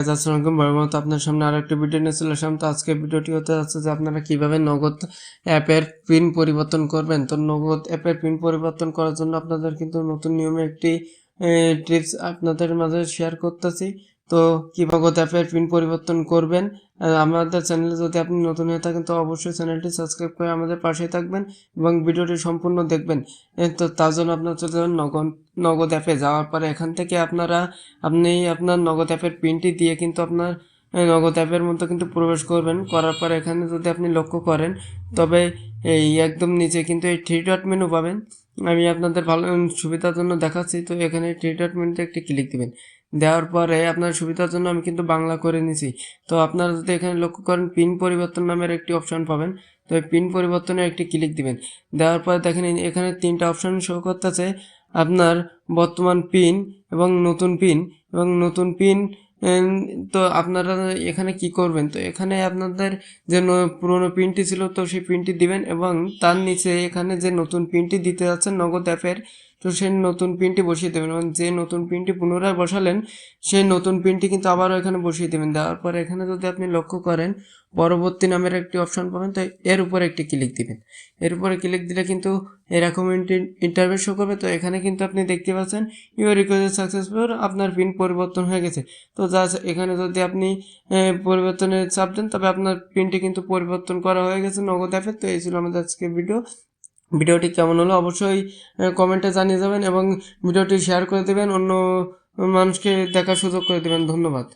আসসালামাইকুম বরাবর আপনার সামনে আর একটি ভিডিও নিয়ে চলে আসলাম। তো আজকে ভিডিওটি হতে যাচ্ছে যে আপনারা কীভাবে নগদ অ্যাপের পিন পরিবর্তন করবেন। তো নগদ অ্যাপের পিন পরিবর্তন করার জন্য আপনাদের কিন্তু নতুন নিয়মে একটি টিপস আপনাদের মাঝে শেয়ার করতেছি। তো কীভাবে নগদ অ্যাপের পিন পরিবর্তন করবেন? আমাদের চ্যানেলে যদি আপনি নতুন হয়ে থাকেন, তো অবশ্যই চ্যানেলটি সাবস্ক্রাইব করে আমাদের পাশেই থাকবেন এবং ভিডিওটি সম্পূর্ণ দেখবেন। তো তার জন্য আপনার চলে যাবেন নগদ নগদ অ্যাপে যাওয়ার পরে এখান থেকে আপনারা, আপনি আপনার নগদ অ্যাপের পিনটি দিয়ে কিন্তু আপনার নগদ অ্যাপের মধ্যে কিন্তু প্রবেশ করবেন। করার পর এখানে যদি আপনি লক্ষ্য করেন, তবে এই একদম নিচে কিন্তু এই থ্রি ডট মেনু পাবেন। আমি আপনাদের ভালো, সুবিধার জন্য দেখাচ্ছি। তো এখানে থ্রি ডট মেনুতে একটি ক্লিক দিবেন। দেওয়ার পরে আপনার সুবিধার জন্য আমি কিন্তু বাংলা করে নিছি। তো আপনারা যদি এখানে লক্ষ্য করেন পিন পরিবর্তন নামের একটি অপশন পাবেন। তো পিন পরিবর্তনের একটি ক্লিক দিবেন। দেওয়ার পরে দেখেন এখানে তিনটা অপশন শো করতেছে। আপনার বর্তমান পিন এবং নতুন পিন এবং নতুন পিন তো আপনারা এখানে কি করবেন? তো এখানে আপনাদের যে পুরনো পিনটি ছিল, তো সেই পিনটি দিবেন এবং তার নিচে এখানে যে নতুন পিনটি দিতে যাচ্ছেন নগদ অ্যাপের তো সেই নতুন পিনটি বসিয়ে দেবেন এবং যে নতুন পিনটি পুনরায় বসালেন সেই নতুন পিনটি কিন্তু আবারও এখানে বসিয়ে দেবেন। দেওয়ার পর এখানে যদি আপনি লক্ষ্য করেন পরবর্তী নামের একটি অপশন পাবেন তো এর উপরে একটি ক্লিক দিবেন। এর উপরে ক্লিক দিলে কিন্তু এরকম ইন্টারভিউ শো করবে। তো এখানে কিন্তু আপনি দেখতে পাচ্ছেন ইউর রিকোয়েস্ট সাকসেসফুল আপনার পিন পরিবর্তন হয়ে গেছে। তো জাস্ট এখানে যদি আপনি এ, পরিবর্তনের চাপ দেন তবে আপনার পিনটি কিন্তু পরিবর্তন করা হয়ে গেছে নগদ অ্যাপে। তো এই ছিল আমাদের আজকে ভিডিও ভিডিওটি কেমন হলো অবশ্যই কমেন্টে জানিয়ে যাবেন এবং ভিডিওটি শেয়ার করে দেবেন, অন্য মানুষকে দেখার সুযোগ করে দেবেন। ধন্যবাদ।